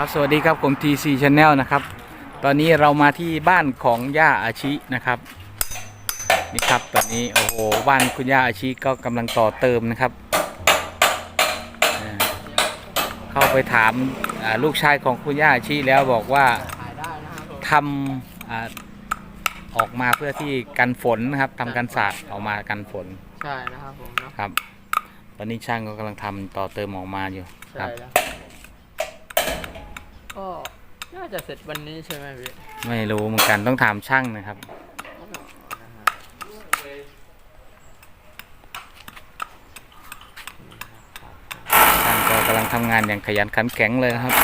ครับสวัสดีครับผม TC Channel นะครับ ตอนนี้เรามาที่บ้านของย่าอาชินะครับนี่ครับตอนนี้โอ้โหบ้านคุณย่าอาชิก็กำลังต่อเติมนะครับเอ่อเข้าไปถามอ่าลูกชายของคุณย่าอาชิแล้วบอกว่าขายได้นะครับผมทำอ่าออกมาเพื่อที่กันฝนนะครับทำกันศาสตร์ออกมากันฝนใช่นะครับผมเนาะครับ ตอนนี้ช่างก็กำลังทำต่อเติมออกมาอยู่คใช่รับ แล้วก็น่า จะเสร็จวันนี้ใช่ไหมพี่ไม่รู้เหมือนกันต้องถามช่างนะครับท่านก็กำลังทำงานอย่างขยันขันแข็งเลยนะครับ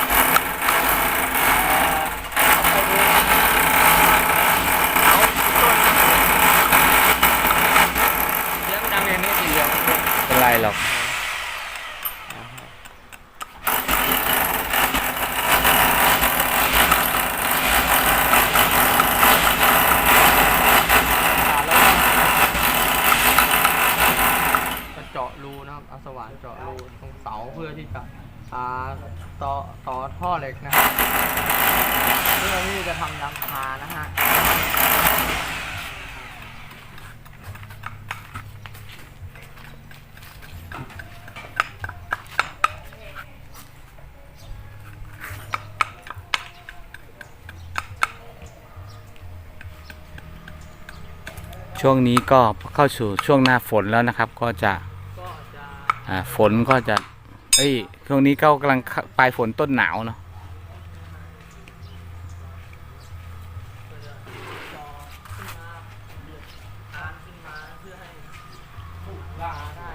เสียงดังอย่างนี้ทีเดียวไม่เป็นไรหรอกก็เจาะรูนะครับเอาส วานเจาะรูตรงเสาเพื่อที่จะอ่าต่อต่อท่อเหล็กนะครับเพื่อที่จะทำรังคานะฮะช่วงนี้ก็เข้าสู่ช่วงหน้าฝนแล้วนะครับ ก็จะ ฝนก็จะ เอ้ยช่วงนี้ก็กำลังปลายฝนต้นหนาวเนาะทานขึ้นมาเพื่อให้ปลูกลาได้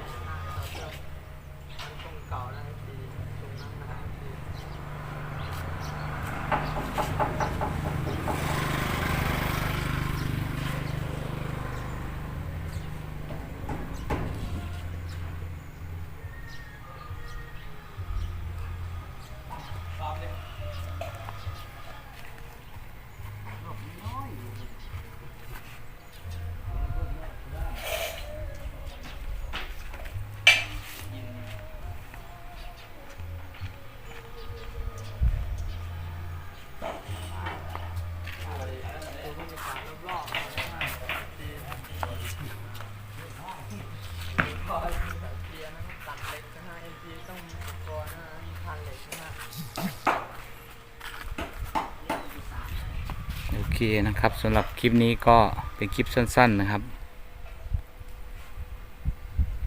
เคนะครับสำหรับคลิปนี้ก็เป็นคลิปสั้น ๆนะครับ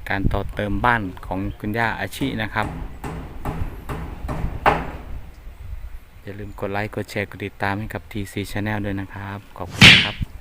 การต่อเติมบ้านของคุณย่าอาชีนะครับ อย่าลืมกดไลค์ กดแชร์ กดติดตามให้กับ TC Channel ด้วยนะครับ ขอบคุณครับ